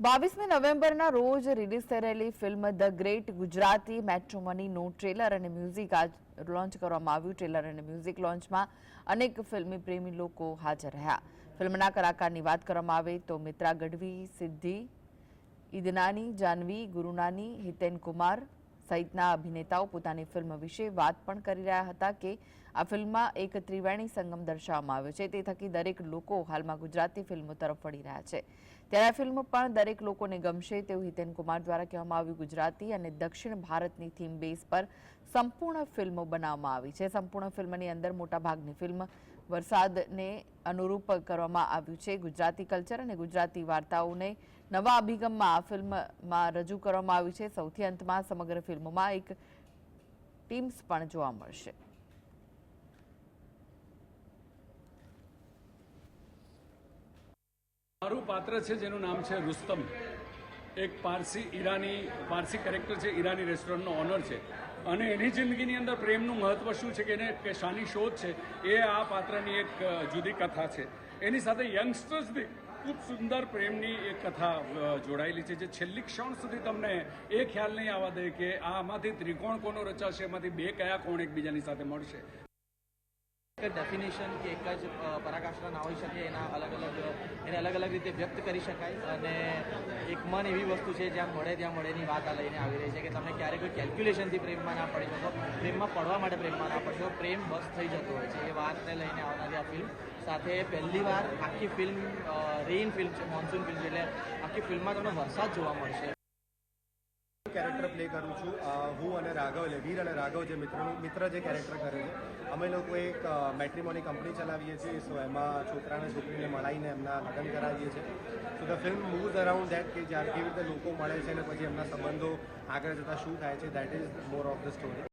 બાવીસમી નવેમ્બરના રોજ રિલીઝ રહેલી ફિલ્મ ધ ગ્રેટ ગુજરાતી મેટ્રોમનીનું ટ્રેલર અને મ્યુઝિક આજ લોન્ચ કરવામાં આવ્યું. ટ્રેલર અને મ્યુઝિક લોન્ચમાં અનેક ફિલ્મી પ્રેમી લોકો હાજર રહ્યા. ફિલ્મના કલાકારની વાત કરવામાં આવે તો મિત્રા ગઢવી, સિદ્ધિ, ઈદનાની, જાનવી, ગુરુનાની, હિતેન કુમાર સહિતના અભિનેતાઓ પોતાની ફિલ્મ વિશે વાત પણ કરી રહ્યા હતા કે આ ફિલ્મમાં એક ત્રિવેણી સંગમ દર્શાવવામાં આવ્યો છે. તે થકી દરેક લોકો હાલમાં ગુજરાતી ફિલ્મો તરફ વળી રહ્યા છે. ત્યારે આ ફિલ્મ પણ દરેક લોકોને ગમશે તેવું હિતેન કુમાર દ્વારા કહેવામાં આવ્યું. ગુજરાતી અને દક્ષિણ ભારતની થીમ બેઝ પર સંપૂર્ણ ફિલ્મો બનાવવામાં આવી છે. સંપૂર્ણ ફિલ્મની અંદર મોટાભાગની ફિલ્મ વરસાદને અનુરૂપ કરવામાં આવ્યું છે. ગુજરાતી કલ્ચર અને ગુજરાતી વાર્તાઓને નવા અભિગમમાં આ ફિલ્મમાં રજૂ કરવામાં આવી છે. સૌથી અંતમાં સમગ્ર ફિલ્મમાં એક ટીમ્સ પણ જોવા મળશે. મારું પાત્ર છે જેનું નામ છે રુસ્તમ. એક પારસી ઈરાની, પારસી કેરેક્ટર છે ઈરાની રેસ્ટોરન્ટનો ઓનર છે. અને એની જિંદગીની અંદર પ્રેમનું મહત્વ શું છે કે એને કે શાની શોધ છે, એ આ પાત્રની એક જુદી કથા છે. એની સાથે યંગસ્ટર્સની ખૂબ સુંદર પ્રેમની એક કથા જોડાયેલી છે જે છેલ્લી ક્ષણ સુધી તમને એ ખ્યાલ નહીં આવવા દે કે આમાંથી ત્રિકોણ કોનો રચાશે, એમાંથી બે કયા કોણ એકબીજાની સાથે મળશે. ડેફિનેશન કે એક જ પરાકાષ્ઠા ના હોઈ શકે, એના અલગ અલગ, એને અલગ અલગ રીતે વ્યક્ત કરી શકાય અને એક મન એવી વસ્તુ છે જ્યાં મળે ત્યાં મળેની વાત આ લઈને આવી રહી છે કે તમે ક્યારેક કોઈ કેલ્ક્યુલેશનથી પ્રેમમાં ના પડી શકો પ્રેમમાં પડવા માટે પ્રેમમાં ના પડશો પ્રેમ બસ થઈ જતો હોય છે. એ વાતને લઈને આવનારી આ ફિલ્મ સાથે પહેલી વાર આખી ફિલ્મ રેઇન ફિલ્મ છે મોન્સૂન ફિલ્મ છે, એટલે આખી ફિલ્મમાં તમને વરસાદ જોવા મળશે. કેરેક્ટર પ્લે કરું છું. હું અને રાઘવ એટલે વીર અને રાઘવ જે મિત્રનું, મિત્ર જે કેરેક્ટર કરે છે, અમે લોકો એક મેટ્રીમોની કંપની ચલાવીએ છીએ. સો એમાં છોકરાને છોકરીને મળાવીને એમના લગ્ન કરાવીએ છીએ. So the film moves around that કે જ્યારે કેવી રીતે લોકો મળે છે અને પછી એમના સંબંધો આગળ જતાં શું થાય છે that is more of the story